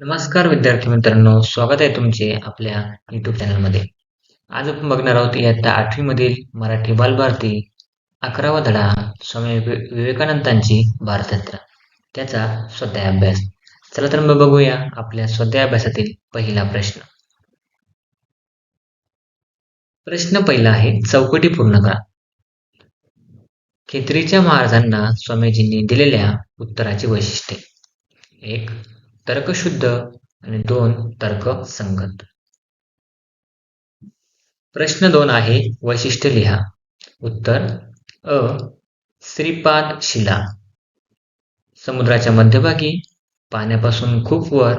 नमस्कार विद्यार्थी मित्रांनो स्वागत आहे तुमचे आपल्या युट्यूब चॅनलमध्ये आज आपण बघणार आहोत इयत्ता आठवीमधील मराठी बालभारती अकरावा धडा स्वामी विवेकानंदांची भारतयात्रा त्याचा स्वाध्याय अभ्यास चला तर मग बघूया आपल्या स्वाध्याय अभ्यासातील पहिला प्रश्न. प्रश्न पहिला आहे चौकटी पूर्ण करा. खेत्रीच्या महाराजांना स्वामीजींनी दिलेल्या उत्तराची वैशिष्ट्ये. एक तर्कशुद्ध आणि दोन तर्कसंगत. प्रश्न दोन आहे वैशिष्ट्य लिहा. उत्तर अ श्रीपाद शिला. समुद्राच्या मध्यभागी पाण्यापासून खूप वर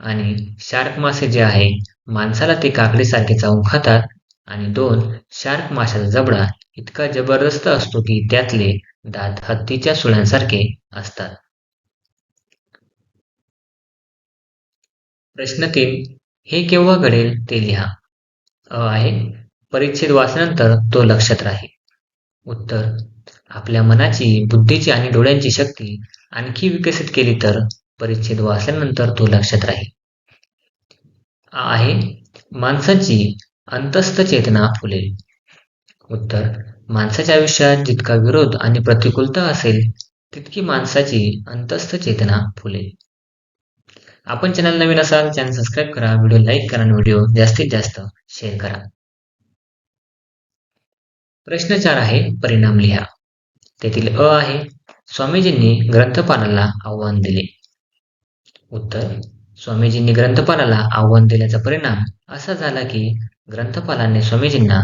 आणि शार्क मासे जे आहे माणसाला ते काकडीसारखे चावून खातात आणि दोन शार्क माशाचा जबडा इतका जबरदस्त असतो की त्यातले दात हत्तीच्या सुळ्यांसारखे असतात. प्रश्न तीन हे केव्हा घडेल ते लिहा. अ आहे. परिच्छेद वाचल्यानंतर तो लक्षात राहील. उत्तर आपल्या मनाची बुद्धीची आणि डोळ्यांची शक्ती आणखी विकसित केली तर परिच्छेद वाचल्यानंतर तो लक्षात राहील. आ आहे. माणसाची अंतस्थ चेतना फुलेल. उत्तर माणसाच्या आयुष्यात जितका विरोध आणि प्रतिकूलता असेल तितकी माणसाची अंतस्थ चेतना फुलेल. आपण चॅनल नवीन असाल चॅनल सबस्क्राईब करा व्हिडिओ लाईक करा आणि व्हिडिओ जास्तीत जास्त शेअर करा. प्रश्न चार आहे परिणाम लिहा. तेथील अ आहे स्वामीजींनी ग्रंथपालाला आव्हान दिले. उत्तर स्वामीजींनी ग्रंथपालाला आव्हान दिल्याचा परिणाम असा झाला की ग्रंथपालाने स्वामीजींना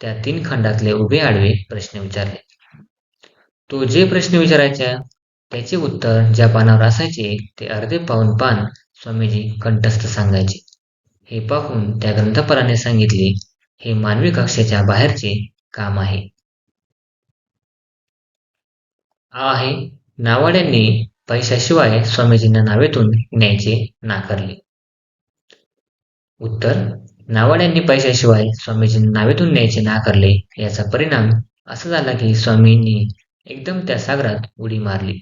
त्या तीन खंडातले उभे आडवे प्रश्न विचारले. तो जे प्रश्न विचारायचा त्याचे उत्तर ज्या पानावर असायचे ते अर्धे पाऊन पान स्वामीजी कंठस्थ सांगायचे. हे पाहून त्या ग्रंथपालाने सांगितले हे मानवी कक्षाच्या बाहेरचे काम आहे. आहे. नावाड्यांनी पैशाशिवाय स्वामीजींना नावेतून न्यायचे नाकारले. उत्तर नावाड्यांनी पैशाशिवाय स्वामीजींना नावेतून न्यायचे नाकारले याचा परिणाम असा झाला की स्वामींनी एकदम त्या सागरात उडी मारली.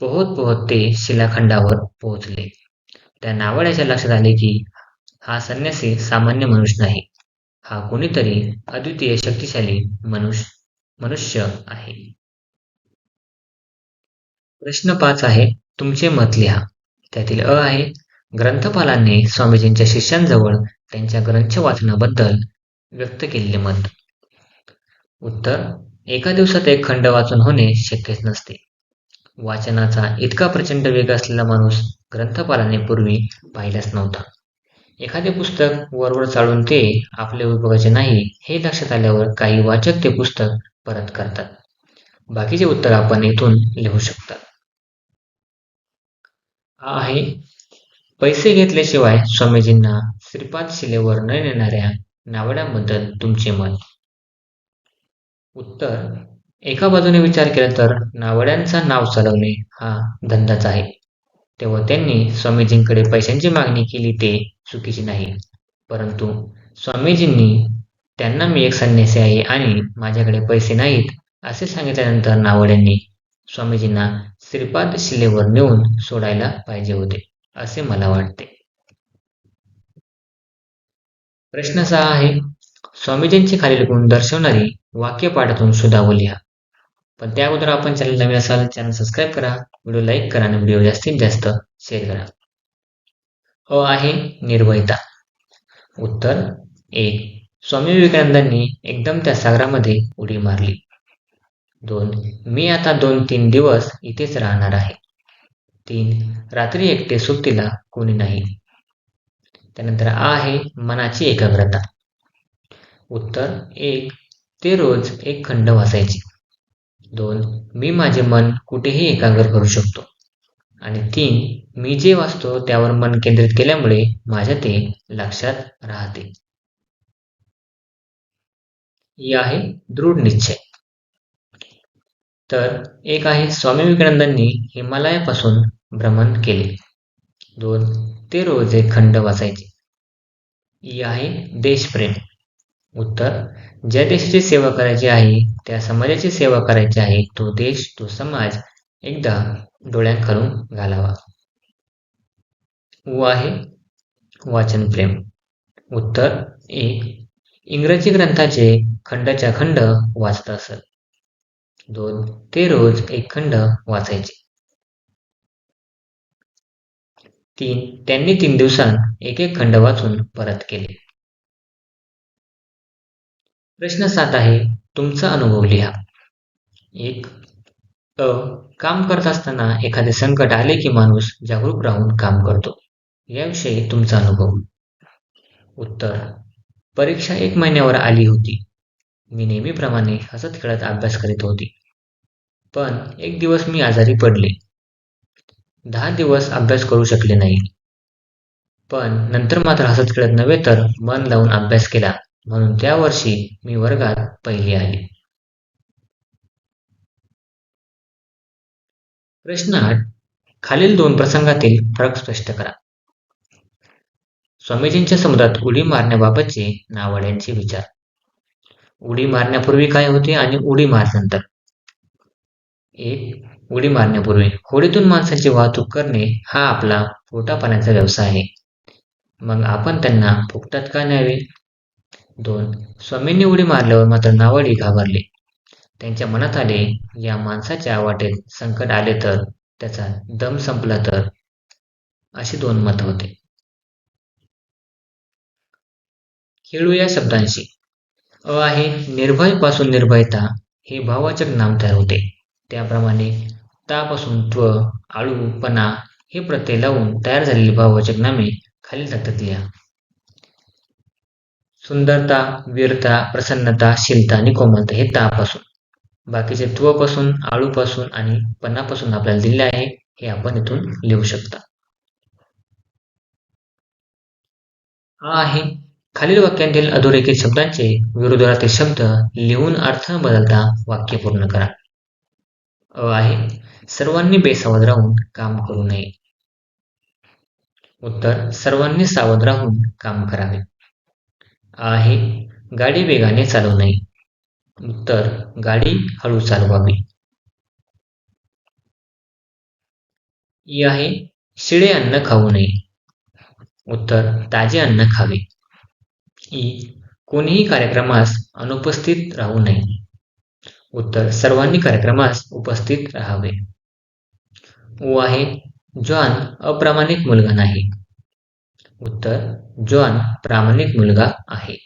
पोहत पोहत ते शिलाखंडावर पोहोचले. त्या नावाड्याच्या लक्षात आले की हा संन्यासी सामान्य मनुष्य नाही. हा कोणीतरी अद्वितीय शक्तिशाली मनुष्य मनुष्य आहे. प्रश्न पाच आहे तुमचे मत लिहा. त्यातील अ आहे ग्रंथपालांनी स्वामीजींच्या शिष्यांजवळ त्यांच्या ग्रंथ वाचनाबद्दल व्यक्त केलेले मत. उत्तर एका दिवसात एक खंड वाचून होणे शक्यच नसते. वाचनाचा इतका प्रचंड वेग असलेला माणूस ग्रंथपालाने पूर्वी पाहिलाच नव्हता. एखादे पुस्तक वरवर चालून ते आपले उपयोगाचे नाही हे लक्षात आल्यावर काही वाचक ते पुस्तक परत करतात. बाकीचे उत्तर आपण इथून लिहू शकता. आहे पैसे घेतल्याशिवाय स्वामीजींना श्रीपाद शिलेवर न नेणाऱ्या नावड्यांबद्दल तुमचे मत. उत्तर एका बाजूने विचार केला तर नावड्यांचा नाव चालवणे हा धंदाच आहे. तेव्हा त्यांनी स्वामीजींकडे पैशांची मागणी केली ते चुकीची नाही. परंतु स्वामीजींनी त्यांना मी एक संन्यासी आहे आणि माझ्याकडे पैसे नाहीत असे सांगितल्यानंतर नावड्यांनी स्वामीजींना श्रीपाद शिलेवर नेऊन सोडायला पाहिजे होते असे मला वाटते. प्रश्न सहा आहे स्वामीजींचे खालील गुण दर्शवणारी वाक्यपाठातून सुधाव लिहा पण त्या अगोदर आपण चॅनल नवीन असाल चॅनल सबस्क्राईब करा. व्हिडिओ लाईक करा आणि व्हिडिओ जास्तीत जास्त शेअर करा. अ आहे निर्भयता. उत्तर एक स्वामी विवेकानंदांनी एकदम त्या सागरामध्ये उडी मारली. दोन. मी आता दोन तीन दिवस इथेच राहणार आहे. तीन. रात्री एकटे सुट्टीला कोणी नाही. त्यानंतर आ आहे मनाची एकाग्रता. उत्तर एक ते रोज एक खंड वाचायचे. दोन मी माझे मन कुठेही एकाग्र करू शकतो. आणि तीन मी जे वाचतो त्यावर मन केंद्रित केल्यामुळे माझ्या ते लक्षात राहते. ही आहे दृढ निश्चय. तर एक आहे स्वामी विवेकानंदांनी हिमालयापासून भ्रमण केले. दोन ते रोज एक खंड वाचायचे. ही आहे देशप्रेम. उत्तर ज्या देशाची सेवा करायची आहे त्या समाजाची सेवा करायची आहे तो देश तो समाज एकदा डोळ्यांखालून घालावा. उ आहे वाचन प्रेम. उत्तर एक इंग्रजी ग्रंथाचे खंडाच्या खंड वाचत असत. दोन ते रोज एक खंड वाचायचे. तीन त्यांनी तीन दिवसांत एक एक खंड वाचून परत केले. प्रश्न सात आहे तुमचा अनुभव लिहा. एक अ काम करत असताना एखादे संकट आले की माणूस जागरूक राहून काम करतो. याविषयी तुमचा अनुभव. उत्तर परीक्षा एक महिन्यावर आली होती. मी नेहमीप्रमाणे हसत खेळत अभ्यास करीत होती. पण एक दिवस मी आजारी पडले. दहा दिवस अभ्यास करू शकले नाही. पण नंतर मात्र हसत खेळत नव्हे तर मन लावून अभ्यास केला. म्हणून त्या वर्षी मी वर्गात पहिली आली प्रश्न आठ. खालील दोन प्रसंगातील फरक स्पष्ट करा. स्वामीजींच्या समुद्रात उडी मारण्याबाबतचे नावाड्यांचे विचार. उडी मारण्यापूर्वी काय होते आणि उडी मारल्यानंतर? एक उडी मारण्यापूर्वी होडीतून माणसाची वाहतूक करणे हा आपला पोटापाण्याचा व्यवसाय आहे. मग आपण त्यांना फुकटात का न्यावे? दोन. स्वामींनी उडी मारल्यावर मात्र नावडी घाबरले. त्यांच्या मनात आले या माणसाच्या वाटेत संकट आले तर त्याचा दम संपला तर अशी दोन मत होते. खेळू या शब्दांशी. अ आहे निर्भयपासून निर्भयता हे भाववाचक नाम तयार होते. त्याप्रमाणे तापासून त्व आळू पणा हे प्रत्यय लावून तयार झालेली भाववाचक नामे खालील तक्त्यात लिहा. सुंदरता वीरता प्रसन्नता शीलता आणि कोमलता हे तापासून बाकीचे त्वपासून आळूपासून आणि पणापासून आपल्याला दिले आहे हे आपण इथून लिहू शकता. हा आहे खालील वाक्यांतील अधोरेखित शब्दांचे विरोधातील शब्द लिहून अर्थ बदलता वाक्य पूर्ण करा. अ आहे सर्वांनी बेसावध राहून काम करू नये. उत्तर सर्वांनी सावध राहून काम करावे. आहे. गाडी वेगाने चालवू नये उत्तर गाडी हळू चालवावी. ई आहे शिळे अन्न खाऊ नये. उत्तर ताजे अन्न खावे. ई कोणीही कार्यक्रमास अनुपस्थित राहू नये. उत्तर सर्वांनी कार्यक्रमास उपस्थित राहावे. ओ आहे जॉन अप्रामाणिक मुलगा नाही. उत्तर जॉन प्रामाणिक मुलगा आहे.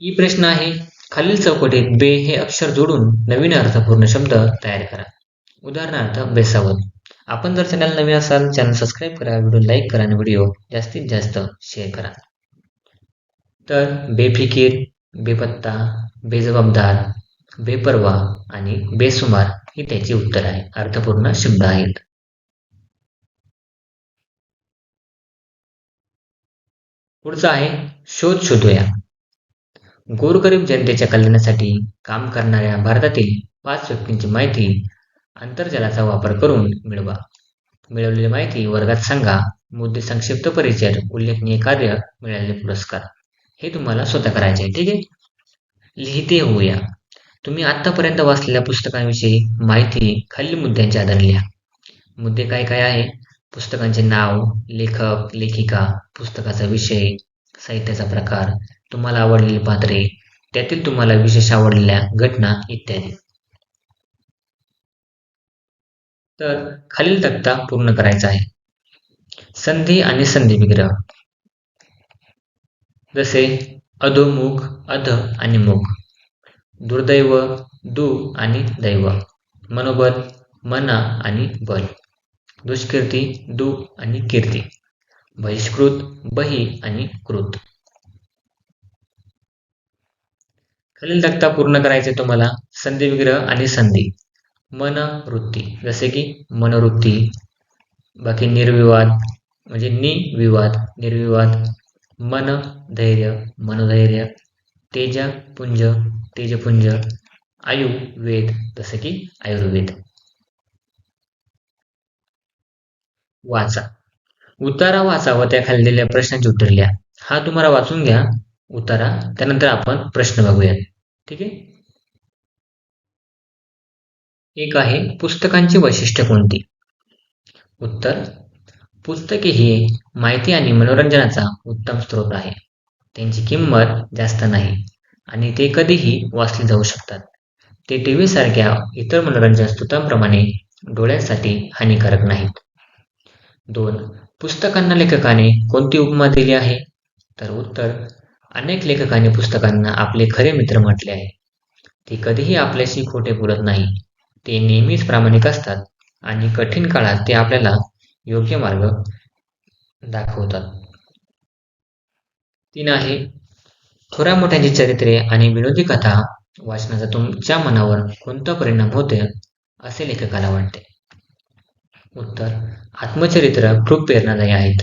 ई प्रश्न आहे खालील चौकटीत बे हे अक्षर जोडून नवीन अर्थपूर्ण शब्द तयार करा. उदाहरणार्थ बेसावत आपण जर चॅनल नवीन असाल चॅनल सबस्क्राईब करा व्हिडिओ लाईक करा आणि व्हिडिओ जास्तीत जास्त शेअर करा. तर बेफिकीर बेपत्ता बेजबाबदार बेपरवा आणि बेसुमार ही त्याची उत्तर आहे अर्थपूर्ण शब्द आहेत. पुढचा आहे शोध शोधूया. गोरगरीब जनतेच्या कल्याणासाठी काम करणाऱ्या भारतातील पाच व्यक्तींची माहिती आंतरजालाचा वापर करून मिळवा. मिळवलेली माहिती वर्गात सांगा मुद्दे संक्षिप्त परिचय उल्लेखनीय कार्य मिळालेले पुरस्कार. हे तुम्हाला स्वतः करायचे आहे ठीक आहे? लिहिते होऊया. तुम्ही आतापर्यंत वाचलेल्या पुस्तकांविषयी माहिती खाली मुद्द्यांच्या आधारे लिहा. मुद्दे काय काय आहे? पुस्तकांचे नाव लेखक लेखिका पुस्तकाचा विषय साहित्याचा प्रकार तुम्हाला आवडलेली पात्रे त्यातील तुम्हाला विशेष आवडलेल्या घटना इत्यादी. तर खालील तक्ता पूर्ण करायचा आहे. संधी आणि संधी विग्रह जसे अधोमुख अध आणि मुख दुर्दैव दु आणि दैव. मनोबल मना आणि बल. दुष्कीर्ती दु आणि कीर्ती. बहिष्कृत बही आणि कृत. खालील तक्ता पूर्ण करायचे तुम्हाला. संधी विग्रह आणि संधी. मन वृत्ती जसे की मनोवृत्ती. बाकी निर्विवाद म्हणजे निविवाद निर्विवाद. मन धैर्य मनोधैर्य. तेज पुंज तेजपुंज. आयु वेद जसे की आयुर्वेद. वाचा. उतारा वाचा व त्या खाली दिलेल्या प्रश्नांची उत्तर लिहा. हा तुम्हाला वाचून घ्या उतारा त्यानंतर आपण प्रश्न बघूया. ठीक आहे? एक आहे पुस्तकांची वैशिष्ट्य कोणती? उत्तर पुस्तके ही माहिती आणि मनोरंजनाचा उत्तम स्रोत आहे. त्यांची किंमत जास्त नाही आणि ते कधीही वाचले जाऊ शकतात. ते टी व्ही सारख्या इतर मनोरंजन स्रोतांप्रमाणे डोळ्यांसाठी हानिकारक नाहीत. दोन. पुस्तकांना लेखकाने कोणती उपमा दिली आहे? तर उत्तर अनेक लेखकांनी पुस्तकांना आपले खरे मित्र म्हटले आहे. ते कधीही आपल्याशी खोटे बोलत नाही. ते नेहमीच प्रामाणिक असतात आणि कठीण काळात ते आपल्याला योग्य मार्ग दाखवतात. तीन आहे थोड्या मोठ्यांची चरित्रे आणि विनोदी कथा वाचनाचा तुमच्या मनावर कोणता परिणाम होते असे लेखकाला वाटते. उत्तर आत्मचरित्र खूप प्रेरणादायी आहेत.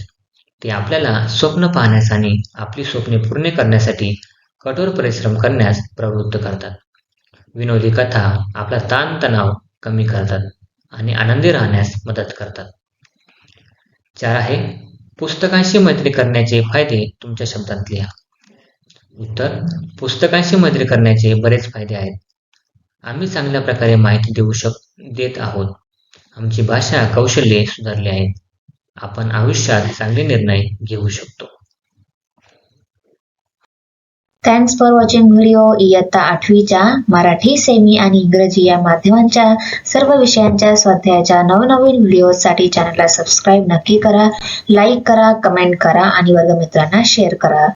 ते आपल्याला स्वप्न पाहण्यास आणि आपली स्वप्ने पूर्ण करण्यासाठी कठोर परिश्रम करण्यास प्रवृत्त करतात. विनोदी कथा आपला ताणतणाव कमी करतात आणि आनंदी राहण्यास मदत करतात. चार आहे पुस्तकांशी मैत्री करण्याचे फायदे तुमच्या शब्दात लिहा. उत्तर पुस्तकांशी मैत्री करण्याचे बरेच फायदे आहेत. आम्ही चांगल्या प्रकारे माहिती देऊ शक देत आहोत. आमची भाषा कौशल्ये सुधारली आहेत. आपण आयुष्यात चांगले निर्णय घेऊ शकतो. थँक्स फॉर वॉचिंग व्हिडिओ इयत्ता आठवीच्या मराठी सेमी आणि इंग्रजी या माध्यमांच्या सर्व विषयांच्या स्वाध्यायाच्या नवनवीन व्हिडिओसाठी चॅनलला सबस्क्राईब नक्की करा. लाईक करा कमेंट करा आणि वर्गमित्रांना शेअर करा.